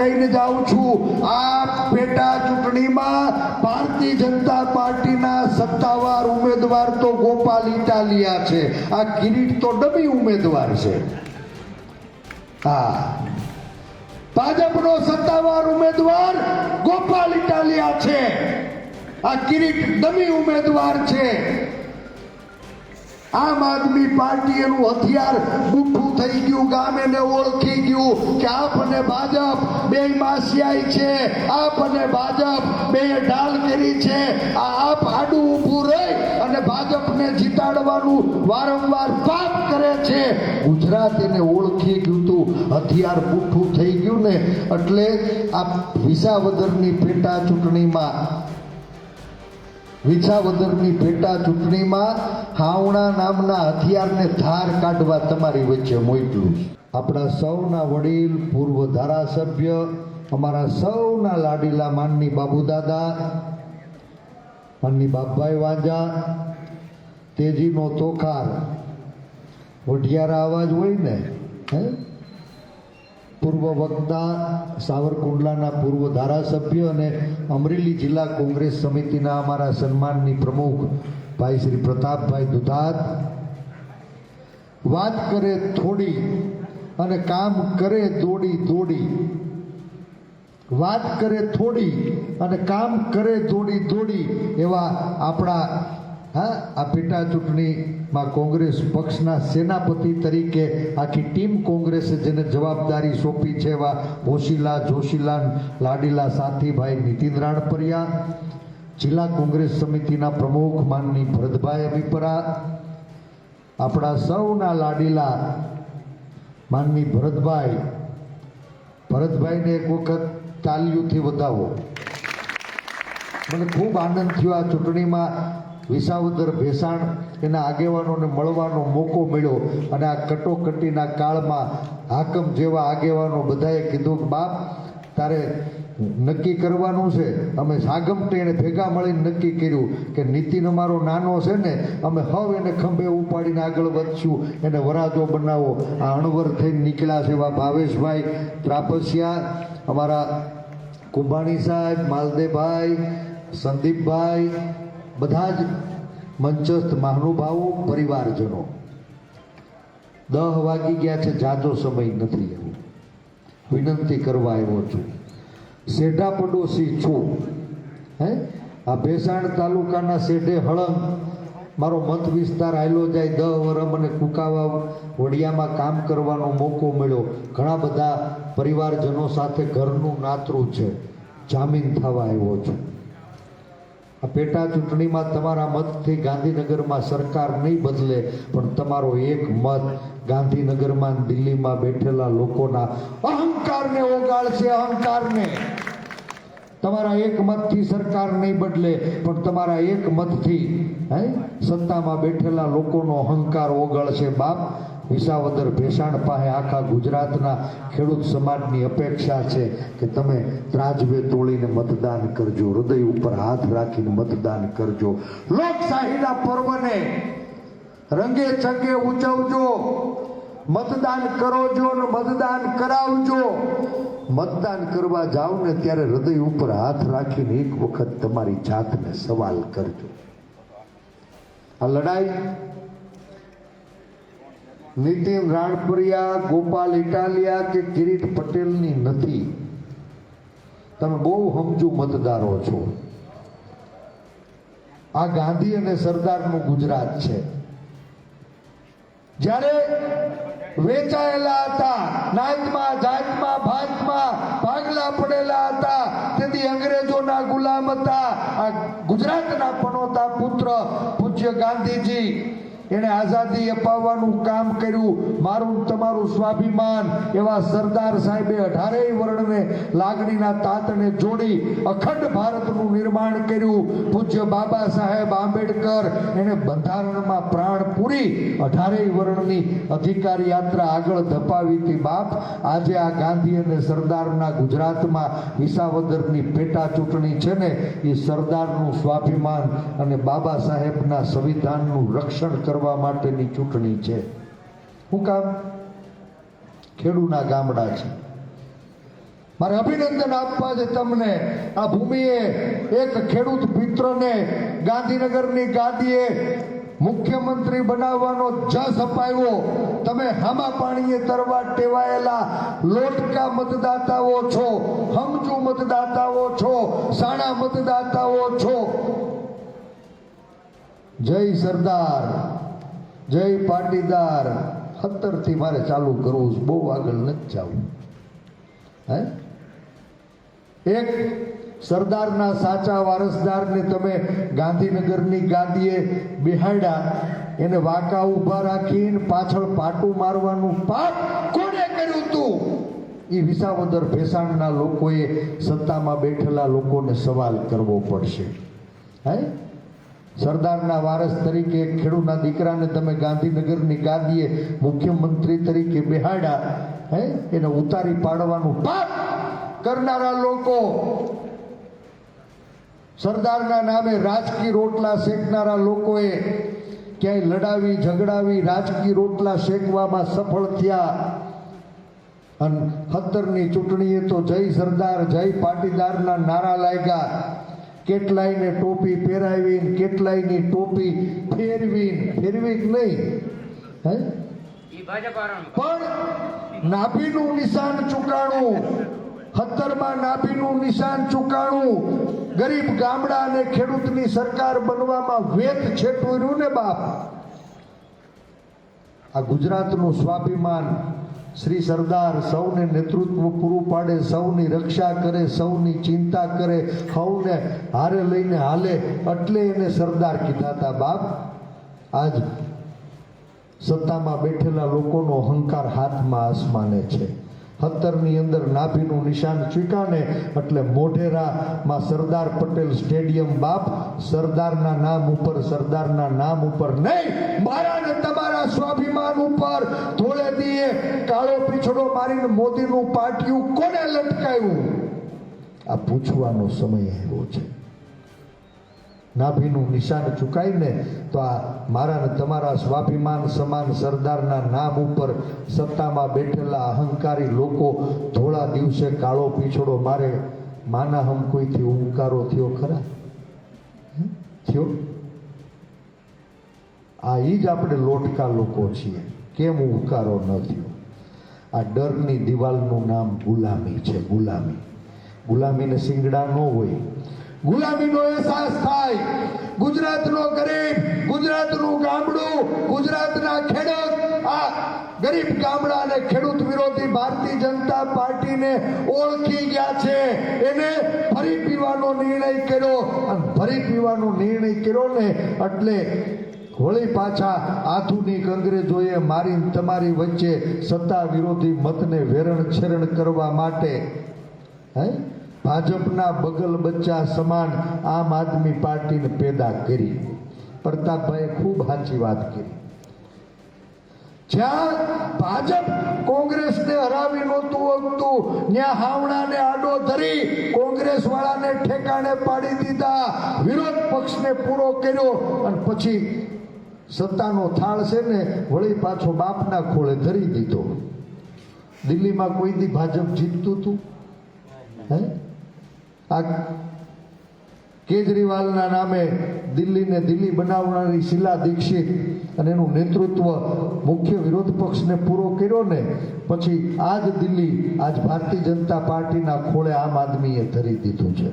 કહીને જાઉં છું. આ પેટા ચૂંટણીમાં ભારતીય જનતા પાર્ટીના સત્તાવાર ઉમેદવાર તો ગોપાલ ઇટાલિયા છે. આ કિરીટ તો ડમી ઉમેદવાર છે. હા. ભાજપનો સત્તાવાર ઉમેદવાર ગોપાલ ઇટાલિયા છે. આ કિરીટ ડમી ઉમેદવાર છે. આમ આદમી પાર્ટી એનું હથિયાર બુઠ્ઠું થઈ ગયું ગામે ને ઓળખી ગયું કે આપ અને ભાજપ બે માસિયાઈ છે, આપ અને ભાજપ બે ઢાલ કરી છે. આ આપ આડું ઊભું રહી અને ભાજપને જીતાડવાનું વારંવાર પાપ કરે છે. ગુજરાત એને ઓળખી ગયું તું, હથિયાર બુઠ્ઠું થઈ ગયું ને, એટલે આ વિસાવદરની પેટા ચૂંટણીમાં વિછાવદરની પેટા ચૂંટણીમાં હાવણા નામના હથિયારને ધાર કાઢવા તમારી વચ્ચે મોકલું. આપણા સૌના વડીલ, પૂર્વ ધારાસભ્ય, અમારા સૌના લાડીલા માનની બાબુદાદા, માનની બાપભાઈ વાંજા તેજીનો તોખાર. વઢિયારા અવાજ હોય ને, હે? પૂર્વ વક્તા સાવરકુંડલાના પૂર્વ ધારાસભ્ય અને અમરેલી જિલ્લા કોંગ્રેસ સમિતિના અમારા સન્માનની પ્રમુખ ભાઈ શ્રી પ્રતાપભાઈ દુધાત. વાત કરે થોડી અને કામ કરે દોડી દોડી. વાત કરે થોડી અને કામ કરે દોડી દોડી એવા આપણા હા, આ પેટા ચૂંટણીમાં કોંગ્રેસ પક્ષના સેનાપતિ તરીકે આખી ટીમ કોંગ્રેસે જેને જવાબદારી સોંપી છે એવા હોશીલા જોશીલા લાડીલા સાથીભાઈ નીતિન રાણપરિયા, જિલ્લા કોંગ્રેસ સમિતિના પ્રમુખ માનની ભરતભાઈ અભિપરા, આપણા સૌના લાડીલા માનની ભરતભાઈ. ભરતભાઈને એક વખત તાલીઓથી વધાવો. મને ખૂબ આનંદ થયો આ ચૂંટણીમાં વિસાવદર ભેસાણ એના આગેવાનોને મળવાનો મોકો મળ્યો અને આ કટોકટીના કાળમાં હાકમ જેવા આગેવાનો બધાએ કીધું કે, બાપ, તારે નક્કી કરવાનું છે. અમે સાગમટે એને ભેગા મળીને નક્કી કર્યું કે નીતિન અમારો નાનો છે ને, અમે હવ એને ખંભે ઉપાડીને આગળ વધશું. એને વરાજો બનાવો. આ અણવર થઈને નીકળ્યા છે એવા ભાવેશભાઈ ત્રાપસિયા, અમારા કુંભાણી સાહેબ માલદેભાઈ સંદીપભાઈ બધા જ મંચસ્થ મહાનુભાવો, પરિવારજનો. દહ વાગી ગયા છે, જાજો સમય નથી એવો. વિનંતી કરવા આવ્યો છું. શેઢા પડોશી છું. હે? આ ભેસાણ તાલુકાના શેઢે હળંગ. મારો મત વિસ્તાર આવેલો જાય, દહ વરમ અને કુકાવા વડિયામાં કામ કરવાનો મોકો મળ્યો. ઘણા બધા પરિવારજનો સાથે ઘરનું નાતરું છે. જામીન થવા આવ્યો છું. પેટા ચૂંટણીમાં તમારા મતથી ગાંધીનગરમાં સરકાર નહીં બદલે, પણ તમારો એક મત ગાંધીનગરમાં દિલ્હીમાં બેઠેલા લોકોના અહંકારને ઓગાળશે, અહંકારને. તમારા એક મતથી સરકાર નહીં બદલે, પણ તમારા એક મતથી, હે? સત્તામાં બેઠેલા લોકોનો અહંકાર ઓગળશે બાપ. વિસાવદર ભેસાણ પાસે આખા ગુજરાતના ખેડૂત સમાજની અપેક્ષા છે કે તમે ત્રાજવે તોડીને મતદાન કરજો. હૃદય ઉપર હાથ રાખીને મતદાન કરજો. લોકશાહીના પર્વને રંગે ચંગે ઉજવજો. મતદાન કરો છો ને મતદાન કરાવજો. મતદાન કરવા જાઓ ને ત્યારે હૃદય ઉપર હાથ રાખીને એક વખત તમારી જાતને સવાલ કરજો. આ લડાઈ નીતિન રાણપુરિયા, ગોપાલ ઇટાલિયા કે કિરીટ પટેલની નથી. તમે બહુ સમજુ મતદારો છો. આ ગાંધી અને સરદારનું ગુજરાત છે. જ્યારે વેચાયેલા હતા નાતમાં જાતમાં, ભાતમાં ભાગલા પડેલા હતા, તેથી અંગ્રેજોના ગુલામ હતા. આ ગુજરાતના પનોતા પુત્ર પૂજ્ય ગાંધીજી એણે આઝાદી અપાવવાનું કામ કર્યું. મારું તમારું સ્વાભિમાન એવા સરદાર સાહેબે અઢારેય વર્ણને લાગણીના તાતને જોડી અખંડ ભારતનું નિર્માણ કર્યું. પૂજ્ય બાબા સાહેબ આંબેડકર એને બંધારણમાં પ્રાણ પૂરી અઢારેય વર્ણની અધિકાર યાત્રા આગળ ધપાવી હતી બાપ. આજે આ ગાંધી અને સરદારના ગુજરાતમાં વિસાવદરની પેટા ચૂંટણી છે ને, એ સરદારનું સ્વાભિમાન અને બાબા સાહેબના સંવિધાનનું રક્ષણ કરવા માટેની ચૂંટણી છે. હું કામ? ખેડૂના ગામડા છે. મારે અભિનંદન આપવા છે તમને. આ ભૂમિએ એક ખેડૂત મિત્રને ગાંધીનગરની ગાદીએ મુખ્યમંત્રી બનાવવાનો જસ અપાયો. તમે હામા પાણીએ તરવા ટેવાયેલા લોટકા મતદાતાઓ છો, હમજુ મતદાતાઓ છો, સાણા મતદાતાઓ છો. જય સરદાર. જય પાટીદાર. સત્તરથી મારે ચાલુ કરવું બહુ આગળ નથી જવું. હે? એક સરદારના સાચા વારસદારને તમે ગાંધીનગરની ગાદીએ બિહાડ્યા. એને વાંકા ઊભા રાખીને પાછળ પાટું મારવાનું પાપ કોણે કર્યું તું? એ વિસાવદર ભેસાણના લોકોએ સત્તામાં બેઠેલા લોકોને સવાલ કરવો પડશે. હે? સરદારના વારસ તરીકે ખેડૂતના દીકરાને તમે ગાંધીનગરની ગાદીએ મુખ્યમંત્રી તરીકે બેહાડ્યા, હે? એને ઉતારી પાડવાનું પાપ કરનારા લોકો સરદારના નામે રાજકીય રોટલા શેકનારા લોકોએ ક્યાંય લડાવી, ઝઘડાવી રાજકીય રોટલા શેકવામાં સફળ થયા. અને સત્તરની ચૂંટણીએ તો જય સરદાર, જય પાટીદારના નારા લાગ્યા. કેટલાયને ટોપી પહેરાવીને કેટલાયની ટોપી ફેરવીને ફેરવી કે નહીં? હે? પણ નાભીનું નિશાન ચૂકાણું હત્તરમાં નાભીનું નિશાન ચૂકાણું ગરીબ ગામડા અને ખેડૂતની સરકાર બનવામાં વેત છેટવ્યું ને બાપ? આ ગુજરાતનું સ્વાભિમાન શ્રી સરદાર સૌને નેતૃત્વ પૂરું પાડે, સૌની રક્ષા કરે, સૌની ચિંતા કરે, સૌને હારે લઈને હાલે એટલે એને સરદાર કીધા હતા, બાપ. આજ સત્તામાં બેઠેલા લોકોનો અહંકાર હાથમાં આસમાને છે. સત્તરની અંદર નાભીનું નિશાન ચીકાને એટલે મોઢેરામાં સરદાર પટેલ સ્ટેડિયમ બાપ સરદારના નામ ઉપર, સરદારના નામ ઉપર નહીં મારા તમારા સ્વાભિમાન ઉપર ધોળે દીએ, કાળો પીછડો મારીને મોદીનું પાટિયું કોને લટકાયું? આ પૂછવાનો સમય આવ્યો છે. નાભીનું નિશાન ચૂકાઈને તો આ મારા તમારા સ્વાભિમાન સમાન સરદારના નામ ઉપર સત્તામાં બેઠેલા અહંકારી લોકો ધોળા દિવસે કાળો પીછડો મારે, માના હમ કોઈથી ઉંકારો થયો ખરા? થયો? આ એ જ આપણે લોટકા લોકો છીએ. કેમ ઉકારો ન થયો? આ ડરની દિવાલનું નામ ગુલામી છે, ગુલામી. ગુલામીને સિંગડા ન હોય. ગુલામીનો અહેસાસ થાય. ગુજરાતનો ગરીબ, ગુજરાતનું ગામડું, ગુજરાતના ખેડૂત, આ ગરીબ ગામડા અને ખેડૂત વિરોધી ભારતીય જનતા પાર્ટીને ઓળખી ગયા છે. એને ફરી પીવાનો નિર્ણય કર્યો. અને ફરી પીવાનો નિર્ણય કર્યો ને એટલે વળી પાછા આધુનિક અંગ્રેજોએ મારી તમારી વચ્ચે સત્તા વિરોધી મતને વેરણ છેરણ કરવા માટે, હે? ભાજપના બગલ બચ્ચા સમાન આમ આદમી પાર્ટીને પેદા કરી. પ્રતાપભાઈએ ખૂબ સાચી વાત કરી. જ્યાં ભાજપ કોંગ્રેસને હરાવી નહોતું હતું, ત્યાં હાવણાને આડો ધરી કોંગ્રેસ વાળાને ઠેકાણે પાડી દીધા. વિરોધ પક્ષને પૂરો કર્યો અને પછી સત્તાનો થાળ છે ને, વળી પાછો બાપના ખોળે ધરી દીધો. દિલ્હીમાં કોઈ દી ભાજપ જીતતું હતું? હે? આ કેજરીવાલના નામે દિલ્હીને દિલ્હી બનાવનારી શીલા દીક્ષિત અને એનું નેતૃત્વ મુખ્ય વિરોધ પક્ષને પૂરો કર્યો ને, પછી આ જ દિલ્હી, આજ ભારતીય જનતા પાર્ટીના ખોળે આમ આદમીએ ધરી દીધું છે.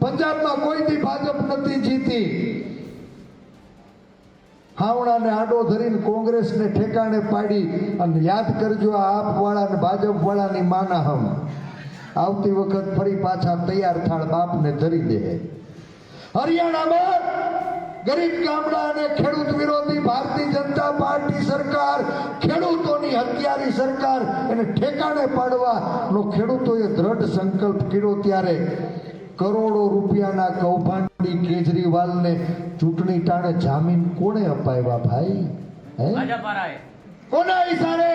પંજાબમાં કોઈથી ભાજપ નથી જીતી? હાવણાને આડો ધરીને કોંગ્રેસને ઠેકાણે પાડી અને યાદ કરજો આ આપવાળા અને ભાજપવાળાની માના હમ. આવતી વખત ફરી પાછા તૈયાર થાળ બાપને ધરી દે. હરિયાણામાં ગરીબ ગામડા અને ખેડૂત વિરોધી ભારતીય જનતા પાર્ટી સરકાર, ખેડૂતોની હત્યારી સરકાર એને ઠેકાણે પાડવાનો ખેડૂતોએ દ્રઢ સંકલ્પ કર્યો ત્યારે કરોડો રૂપિયાના કૌભાંડી કેજરીવાલને ચૂંટણી ટાણે જામીન કોણે અપાવ્યા ભાઈ? હે? કોના ઈશારે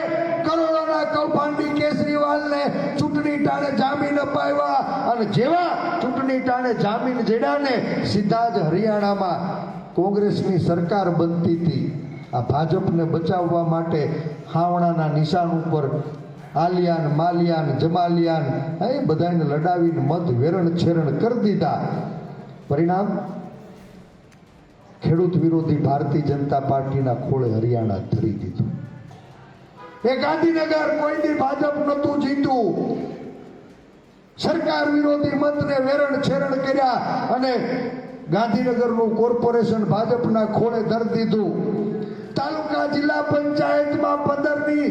કરોડોના કૌભાંડી કેજરીવાલને ચૂંટણી ટાણે જામીન અપાવ્યા અને જેવા ચૂંટણી ટાણે જામીન જેડાને સીધા જ હરિયાણામાં કોંગ્રેસની સરકાર બનતી હતી. આ ભાજપને બચાવવા માટે હાવણાના નિશાન ઉપર આલિયાન, માલિયાન, જમાલિયાન, એ બધાને લડાવીને મત વેરણ છેરણ કરી દીધા. પરિણામ? ખેડૂત વિરોધી ભારતીય જનતા પાર્ટીના ખોળે હરિયાણા ધરી દીધું. એ ગાંધીનગર કોઈ દી ભાજપ નહોતું જીતું. સરકાર વિરોધી મતને વેરણ છેરણ કર્યા અને ગાંધીનગરનું કોર્પોરેશન ભાજપના ખોળે ધરી દીધું. તાલુકા જિલ્લા પંચાયતમાં પંદરની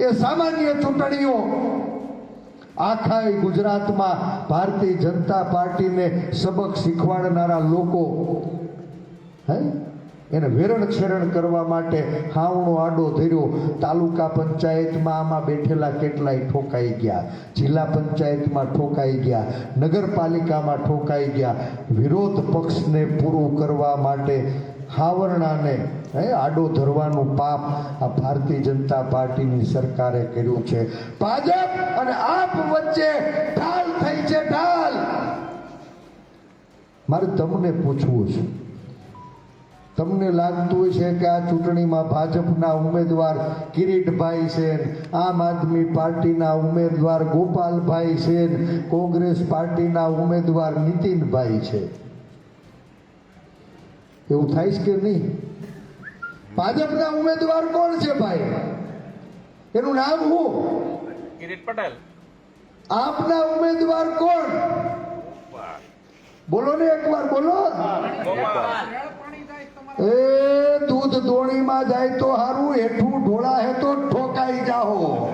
એ સામાન્ય ચૂંટણીઓ આખા ગુજરાતમાં ભારતીય જનતા પાર્ટીને સબક શીખવાડનારા લોકો. હે? એને વેરણ છેરણ કરવા માટે હાવણો આડો ધર્યો. તાલુકા પંચાયતમાં આમાં બેઠેલા કેટલાય ઠોકાઈ ગયા. જિલ્લા પંચાયતમાં ઠોકાઈ ગયા. નગરપાલિકામાં ઠોકાઈ ગયા. વિરોધ પક્ષને પૂરું કરવા માટે હાવરણાને, હે, આડો ધરવાનું પાપ આ ભારતીય જનતા પાર્ટીની સરકારે કર્યું છે. ભાજપ અને આપ વચ્ચે ઢાલ થઈ છે, ઢાલ. મારે તમને પૂછવું છે. તમને લાગતું છે કે આ ચૂંટણીમાં ભાજપના ઉમેદવાર કિરીટભાઈ છે આમ આદમી પાર્ટીના ઉમેદવાર ગોપાલભાઈ છે કોંગ્રેસ પાર્ટીના ઉમેદવાર નીતિનભાઈ છે. એવું થાય છે કે નહીં? ભાજપના ઉમેદવાર કોણ છે ભાઈ? એનું નામ હું કિરીટ પટેલ. આપના ઉમેદવાર કોણ? બોલો ને એકવાર બોલો. ગોપાલ. એ દૂધ દોણીમાં જાય તો હારું, હેઠું ઢોળા હે તો ઠોકાઈ જાઓ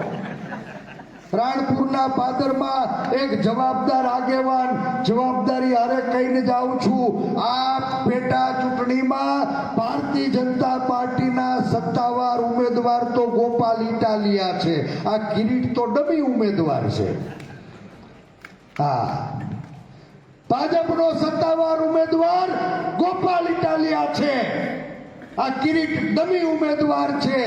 રાણપુરના પાદરમાં એક જવાબદાર આગેવાન, જવાબદારી હારે કહીને જાઉં છું, આ પેટા ચૂંટણીમાં ભારતીય જનતા પાર્ટીના સત્તાવાર ઉમેદવાર તો ગોપાલ ઇટાલિયા છે. આ કિરીટ તો ડમી ઉમેદવાર છે. હા. ભાજપનો સત્તાવાર ઉમેદવાર ગોપાલ ઇટાલિયા છે. આ કિરીટ ડમી ઉમેદવાર છે.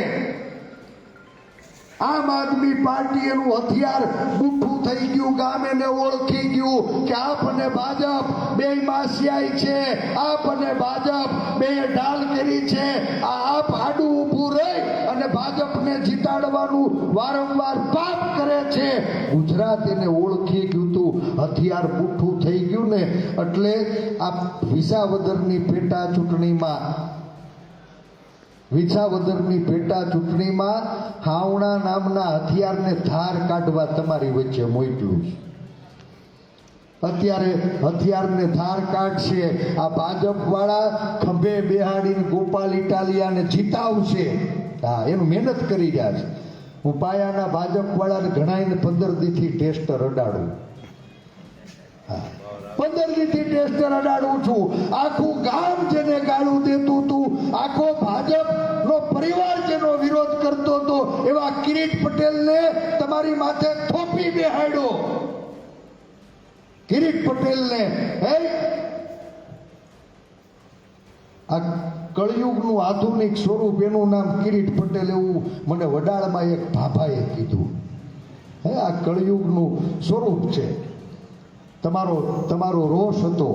આમ આદમી પાર્ટી એનું હથિયાર બુઠ્ઠું થઈ ગયું ગામ એને ઓળખી ગયું કે આપ અને ભાજપ બે માસિયાઈ છે આપ અને ભાજપ બે ઢાલ કરી છે. આ આપ આડું ઊભું રહી ભાજપને જીતાડવાનું વારંવાર પાપ કરે છે. ગુજરાત એને ઓળખી ગયું તું. હથિયાર પૂઠું થઈ ગયું ને એટલે આ વિસાવદરની પેટા ચૂંટણીમાં વિછાવદરની પેટા ચૂંટણીમાં હાવણા નામના હથિયારને ધાર કાઢવા તમારી વચ્ચે મોકલું છું. અત્યારે હથિયારને ધાર કાઢશે, આ ભાજપવાળા ખંભે બેહાડીને ગોપાલ ઇટાલિયાને જીતાવશે. હા એનું મહેનત કરી રહ્યા છે. હું પાયાના ભાજપ વાળાને ઘણાઈને પંદર દીથી ટેસ્ટ અડાડું પંદર દીથી ટેસ્ટર અડાડું છું. આખું ગામ જેને ગાળું દેતું હતું આખો ભાજપનો પરિવાર જેનો વિરોધ કરતો હતો, એવા કિરીટ પટેલને તમારી માથે થોપી બેહાડ્યો. કિરીટ પટેલને, હે? આ કળયુગનું આધુનિક સ્વરૂપ એનું નામ કિરીટ પટેલ એવું મને વડાળમાં એક ભાભાએ કીધું. હે, આ કળયુગનું સ્વરૂપ છે. તમારો તમારો રોષ હતો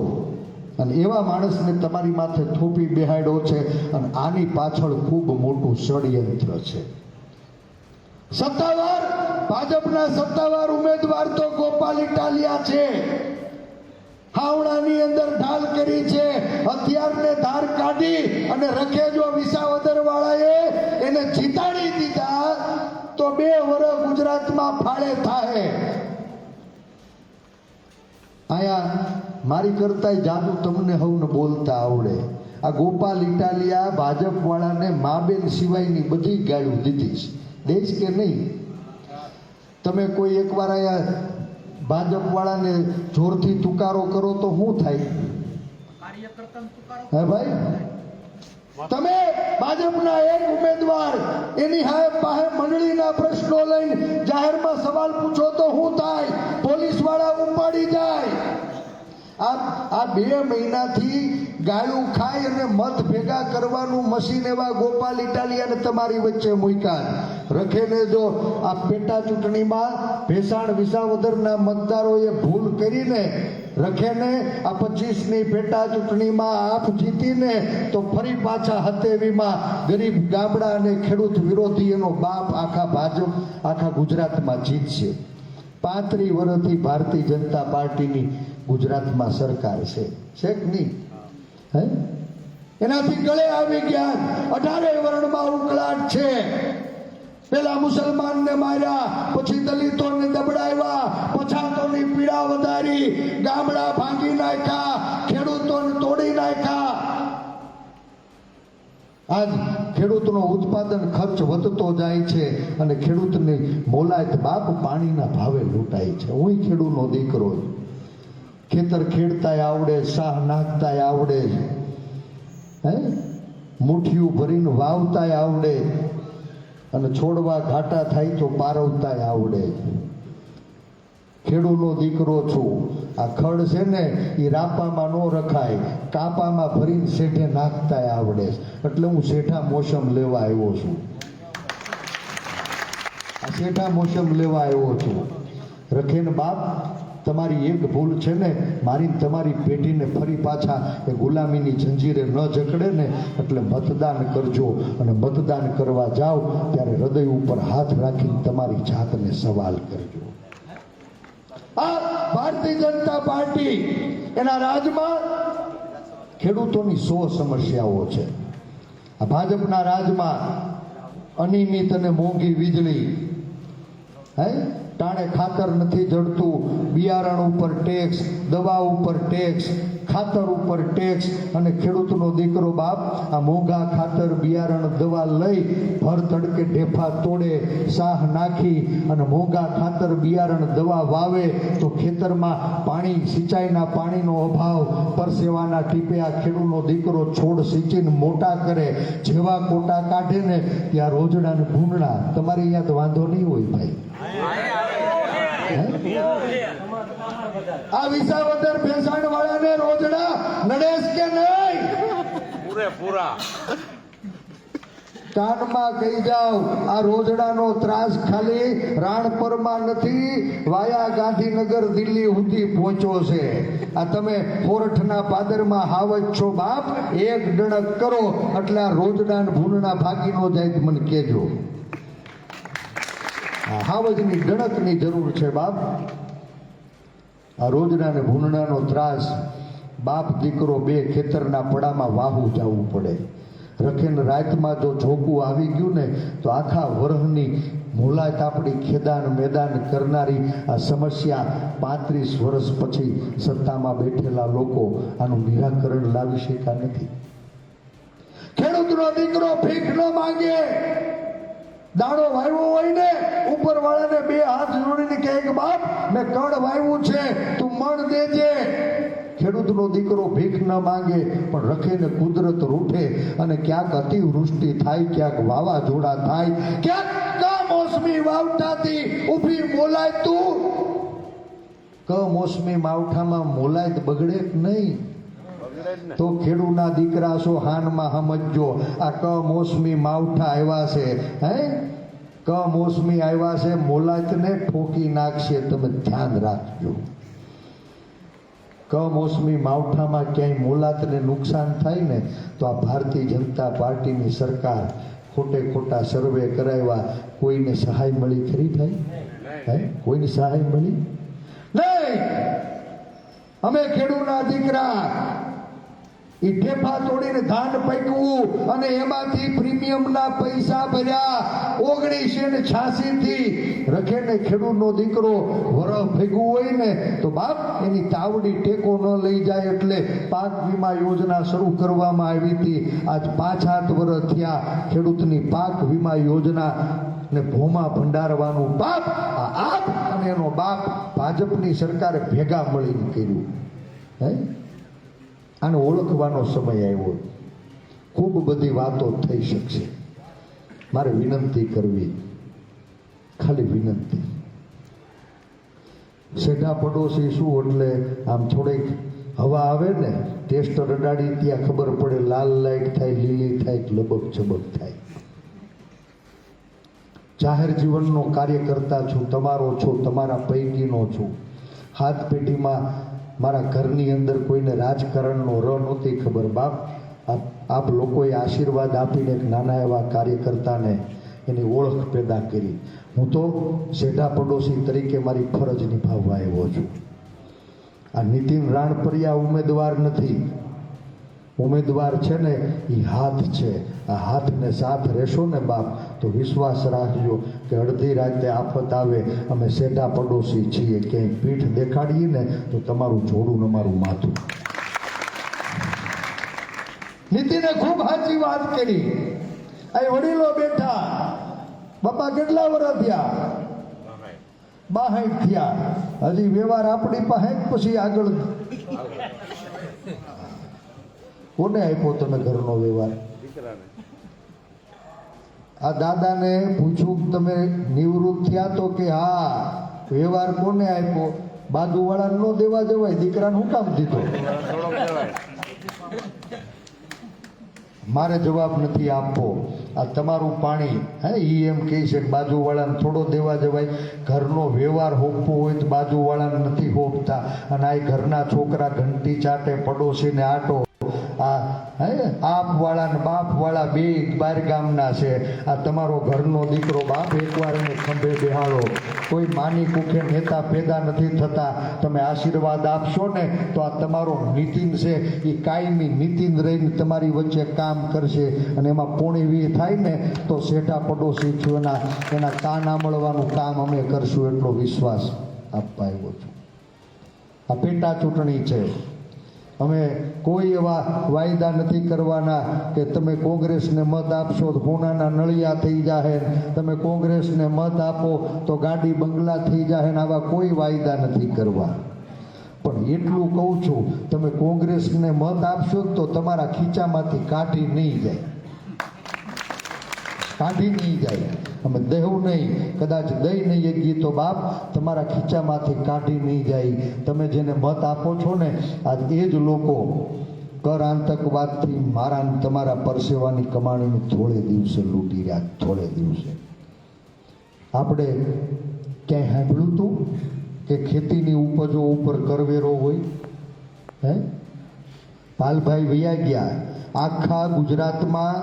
અને એવા માણસને તમારી માથે થોપી બેહાડ્યો છે અને આની પાછળ ખૂબ મોટું ષડયંત્ર છે. સત્તાવાર, ભાજપના સત્તાવાર ઉમેદવાર તો ગોપાલ ઇટાલિયા છે. હાવડાની અંદર ઢાલ કરી છે. કાઢી અને રખેજો વિસાવદર વાળાએ એને જીતાડી દીધા, તો બે વર્ષ ગુજરાતમાં ફાળે થાય આયા, મારી કરતા જાદુ તમને હવને બોલતા આવડે. આ ગોપાલ ઇટાલિયા ભાજપ વાળાને મા બેન સિવાયની બધી ગાળું દીધી છે. દેશ કે નહીં? તમે કોઈ એકવાર આયા ભાજપ વાળાને જોરથી તુકારો કરો તો શું થાય? હે ભાઈ? તમે ભાજપના એક ઉમેદવાર, એની હાય પાસે મંડળીના પ્રશ્નો લઈને જાહેરમાં સવાલ પૂછો તો શું થાય? પોલીસવાળા ઉપાડી જાય. આ આ બે મહિનાથી ગાળું ખાય અને મત ભેગા કરવાનું મશીન એવા ગોપાલ ઇટાલિયાને તમારી વચ્ચે મૂક્યા. રખેને જો આ પેટા ચૂંટણીમાં ભેસાણ વિસાવદરના મતદારોએ ભૂલ કરીને રખેને આ પચીસની પેટા ચૂંટણીમાં આપ જીતીને તો ફરી પાછા હતેવીમાં ગરીબ ગામડા અને ખેડૂત વિરોધી એનો બાપ આખા ભાજપ, આખા ગુજરાતમાં જીતશે. પાંત્રી વર્ષથી ભારતીય જનતા પાર્ટીની ગુજરાતમાં સરકાર છે. છે કે નહીં? હે? એનાથી ગળે આવી ગયા. અઢારે વર્ણમાં ઉકળાટ છે. પેલા મુસલમાનને માર્યા, પછી દલિતોને દબડાવ્યા પછાતોની પીડા વધારી, ગામડા ભાંગી નાખ્યા, ખેડૂતોને તોડી નાખ્યા. આજ ખેડૂતનો ઉત્પાદન ખર્ચ વધતો જાય છે અને ખેડૂતની મોલાયત બાપ પાણીના ભાવે લૂંટાય છે. હું ખેડૂતનો દીકરો ખેતર ખેડતાય આવડે શાહ નાખતાય આવડે. હે? મુઠિયું ભરીને વાવતાય આવડે. અને છોડવા ઘાટા થાય તો પારવતાય આવડે ખેડૂનો દીકરો છું. આ ખડ છે ને એ રાપામાં ન રખાય. કાપામાં ભરીને શેઠે નાખતાય આવડે એટલે હું શેઠા મોસમ લેવા આવ્યો છું. આ શેઠા મોસમ લેવા આવ્યો છું. રખેન બાપ તમારી એક ભૂલ છે ને, મારી તમારી પેઢીને ફરી પાછા એ ગુલામીની જંજીરે ન જકડે ને, એટલે મતદાન કરજો અને મતદાન કરવા જાઓ, ત્યારે હૃદય ઉપર હાથ રાખીને તમારી જાતને સવાલ કરજો. આ ભારતીય જનતા પાર્ટી એના રાજમાં ખેડૂતોની સો સમસ્યાઓ છે. આ ભાજપના રાજમાં અનિયમિત અને મોંઘી વીજળી, હે? ટાણે ખાતર નથી જડતું. બિયારણ ઉપર ટેક્સ દવા ઉપર ટેક્સ ખાતર ઉપર ટેક્સ અને ખેડૂતનો દીકરો બાપ આ મોંઘા ખાતર, બિયારણ, દવા લઈ ભર તડકે ઢેફા તોડે, સાહ નાખી અને મોંઘા ખાતર, બિયારણ, દવા વાવે તો ખેતરમાં પાણી, સિંચાઈના પાણીનો અભાવ, પરસેવાના ટીપે આ ખેડૂતનો દીકરો છોડ સિંચીને મોટા કરે, જેવા કોટા કાઢે ને, ત્યાં રોજડાને ભૂંડણા તમારે અહીંયા તો વાંધો નહીં હોય ભાઈ. આ વિસાવદર ભેસાણ વાળાને રોજડા નડેશ કે નહીં? પૂરેપૂરા કાનમાં કહી જાવ આ રોજડાનો ત્રાસ ખાલી રાણપરમાં નથી વાયા ગાંધીનગર દિલ્હી સુધી પહોંચ્યો છે. આ તમે ફોરઠના પાદરમાં હાવજ છો બાપ એક ડણક કરો એટલે આ રોજડા ભૂલના ભાગીનો ભાગી જાય મને કહેજો. હાવજની ગણતની જરૂર છે બાપ. આ રોજના ને ભૂનડાનો ત્રાસ બાપ દીકરો બે ખેતરના પડામાં વાહુ જવું પડે. રખેન રાતમાં જો ઝોકું આવી ગયું ને, તો આખા વરહની મુલાયત આપણી ખેદાન મેદાન કરનારી આ સમસ્યા પાંત્રીસ વર્ષ પછી સત્તામાં બેઠેલા લોકો આનું નિરાકરણ લાવી શક્યા નથી. ખેડૂતનો દીકરો ભીખ ન માંગે. દાણો વાવ્યો હોય ને ઉપર વાળાને બે હાથ જોડીને કહે કે, બાપ, મેં કણ વાવ્યું છે, તું મણ દેજે. ખેડૂતનો દીકરો ભીખ ન માંગે, પણ રખેને કુદરત રૂઠે અને ક્યાંક અતિવૃષ્ટિ થાય, ક્યાંક વાવાઝોડા થાય, ક્યાંક કમોસમી વાવટાથી ઊભી મોલાય તું. કમોસમી માવઠામાં મોલાય બગડે નહીં. તો ખેડૂના દીકરા છો, હાનમાં સમજજો. આ કમોસમી માવઠા આવ્યા છે, હે? કમોસમી આવ્યા છે, મોલાતને ઠોકી નાખશે. તમે ધ્યાન રાખજો. કમોસમી માવઠામાં ક્યાંય મોલાતને નુકસાન થાય ને, તો આ ભારતીય જનતા પાર્ટીની સરકાર ખોટે ખોટા સર્વે કરાવ્યા. કોઈને સહાય મળી ખરી થાય હે? કોઈની સહાય મળી? નહીં! અમે ખેડૂતના દીકરા. એ ઠેફા તોડીને ધાન પૈકવું અને એમાંથી પ્રીમિયમના પૈસા ભર્યા. ઓગણીસો ને છ્યાસી થી રખે ને ખેડૂતનો દીકરો વરફ ભેગું હોય ને તો બાપ એની તાવડી ટેકો ન લઈ જાય એટલે પાક વીમા યોજના શરૂ કરવામાં આવી હતી. આજ પાંચ સાત વર્ષ થયા ખેડૂતની પાક વીમા યોજના ને ભોમા ભંડારવાનું બાપ આ આપ અને એનો બાપ ભાજપની સરકારે ભેગા મળીને કર્યું. હે? આને ઓળખવાનો સમય આવ્યો ખૂબ બધી વાતો થઈ શકશે. મારે વિનંતી કરવી. ખાલી વિનંતી. સેઢા પડોશી શું એટલે? આમ થોડીક હવા આવે ને, ટેસ્ટ રડાડી ત્યાં ખબર પડે, લાલ લાઈટ થાય, લીલી થાય લબક છબક થાય. જાહેર જીવનનો કાર્ય કરતા છું, તમારો છો, તમારા પૈકીનો છું. હાથ પેઢીમાં મારા ઘરની અંદર કોઈને રાજકારણનો ર નહોતી ખબર, બાપ. આપ લોકોએ આશીર્વાદ આપીને એક નાના એવા કાર્યકર્તાને એની ઓળખ પેદા કરી. હું તો શેઠા પડોશી તરીકે મારી ફરજ નિભાવવા આવ્યો છું. આ નીતિન રાણપરિયા ઉમેદવાર નથી. ઉમેદવાર છે ને એ હાથ છે. આ હાથને સાથ રહેશો ને બાપ, તો વિશ્વાસ રાખજો કે અડધી રાતે આફત આવે, અમે સેટા પડોશી છીએ. ક્યાંય પીઠ દેખાડીએ ને, તો તમારું જોડું અમારું માથું. નીતિને ખૂબ સાચી વાત કરી. અહીં વડીલો બેઠા. બાપા કેટલા વર્ષ થયા? બાહાઠ થયા. હજી વ્યવહાર આપણી પાસે પછી આગળ કોને આપ્યો તમે ઘરનો વ્યવહાર? આ દાદાને પૂછ્યું તમે નિવૃત્ત થયા તો કે હા વ્યવહાર કોને આપ્યો? બાજુવાળાને ન દેવા જવાય દીકરાને હું કામ દીધો? મારે જવાબ નથી આપવો. આ તમારું પાણી હે ઈ એમ કહે છે કે બાજુવાળાને થોડો દેવા જવાય ઘરનો વ્યવહાર હોપવો હોય તો બાજુવાળાને નથી હોપતા. અને આ ઘરના છોકરા ઘંટી ચાટે પડોશીને આટો આ આપવાળા ને બાપવાળા બે બાર ગામના છે. આ તમારો ઘરનો દીકરો બાપ એકવાર એને ખંભે બેહાડો. કોઈ માની કુખે નેતા પેદા નથી થતા. તમે આશીર્વાદ આપશો ને તો આ તમારો નીતિન છે. એ કાયમી નીતિન રહીને તમારી વચ્ચે કામ કરશે. અને એમાં પોણી વી થાય ને તો શેઠા પડોશી છું એના એના કાન આંબળવાનું કામ અમે કરશું એટલો વિશ્વાસ આપવા આવ્યો છું. આ પેટા ચૂંટણી છે. અમે કોઈ એવા વાયદા નથી કરવાના કે તમે કોંગ્રેસને મત આપશો તો હોનાના નળિયા થઈ જાહે. તમે કોંગ્રેસને મત આપો તો ગાડી બંગલા થઈ જાહે આવા કોઈ વાયદા નથી કરવા. પણ એટલું કહું છું, તમે કોંગ્રેસને મત આપશો તો તમારા ખીચામાંથી કાઢી નહીં જાય. કાઢી નહીં જાય. અમે દેવું નહીં. કદાચ દઈ નહીં એ તો બાપ, તમારા ખીચામાંથી કાઢી નહીં જાય. તમે જેને મત આપો છો ને આ એ જ લોકો કર આતંકવાદથી મારા તમારા પરસેવાની કમાણીને થોડે દિવસે લૂંટી રહ્યા, થોડે દિવસે. આપણે ક્યાંય સાંભળ્યું હતું કે ખેતીની ઉપજો ઉપર કરવેરો હોય? હે? પાલભાઈ વૈયા ગયા. આખા ગુજરાતમાં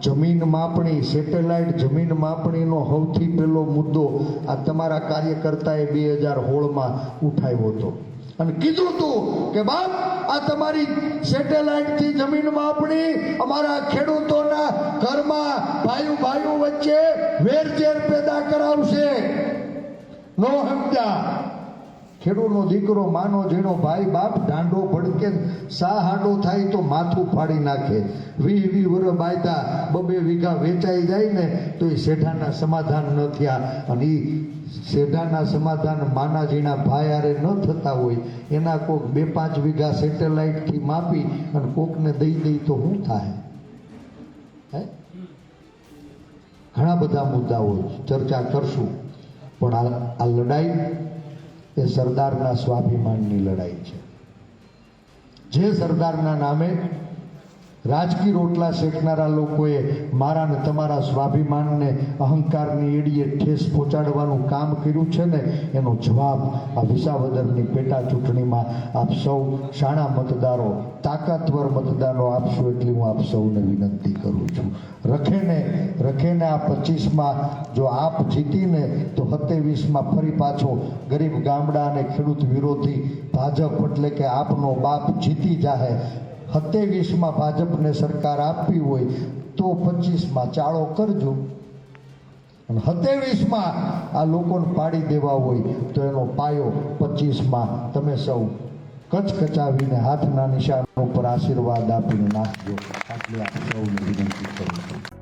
જમીન માપણી, સેટેલાઇટ જમીન માપણીનો સૌથી પહેલો મુદ્દો આ તમારા કાર્યકર્તાએ બે હજાર હોળમાં ઉઠાવ્યો હતો. અને કીધું હતું કે બાપ, આ તમારી સેટેલાઇટથી જમીન માપણી અમારા ખેડૂતોના ઘરમાં ભાઈઓ ભાઈઓ વચ્ચે વેરઝેર પેદા કરાવશે. નો સમજ્યા ખેડૂતનો દીકરો, માનો ઝીણો ભાઈ બાપ દાંડો ભડકે, સા હાંડો થાય તો માથું ફાડી નાખે. વી વી વર બાયતા, બબે વીઘા વેચાઈ જાય ને, તો એ શેઠાના સમાધાન ન થયા. અને એ શેઠાના સમાધાન માના ઝીણા ભાઈ આરે ન થતા હોય. એના કોક બે, પાંચ વીઘા સેટેલાઇટથી માપી અને કોકને દઈ દઈ તો શું થાય? હે? ઘણા બધા મુદ્દાઓ ચર્ચા કરશું. પણ આ લડાઈ એ સરદારના સ્વાભિમાનની લડાઈ છે. જે સરદારના નામે રાજકીય રોટલા શેકનારા લોકોએ મારા ને તમારા સ્વાભિમાનને, અહંકારની એડીએ ઠેસ પહોંચાડવાનું કામ કર્યું છે ને, એનો જવાબ આ વિસાવદરની પેટા ચૂંટણીમાં આપ સૌ શાણા મતદારો, તાકાતવર મતદારો આપશો એટલી હું આપ સૌને વિનંતી કરું છું. રખેને રખેને આ પચીસમાં જો આપ જીતીને, તો સત્યાવીસમાં ફરી પાછો ગરીબ ગામડા અને ખેડૂત વિરોધી ભાજપ એટલે કે આપનો બાપ જીતી જાહે. સત્યાવીસમાં ભાજપને સરકાર આપવી હોય તો પચીસમાં ચાળો કરજો. અને સત્યાવીસમાં આ લોકોને પાડી દેવા હોય તો એનો પાયો પચીસમાં તમે સૌ કચકચાવીને હાથના નિશાન ઉપર આશીર્વાદ આપીને નાખજો. આટલી આપ સૌને વિનંતી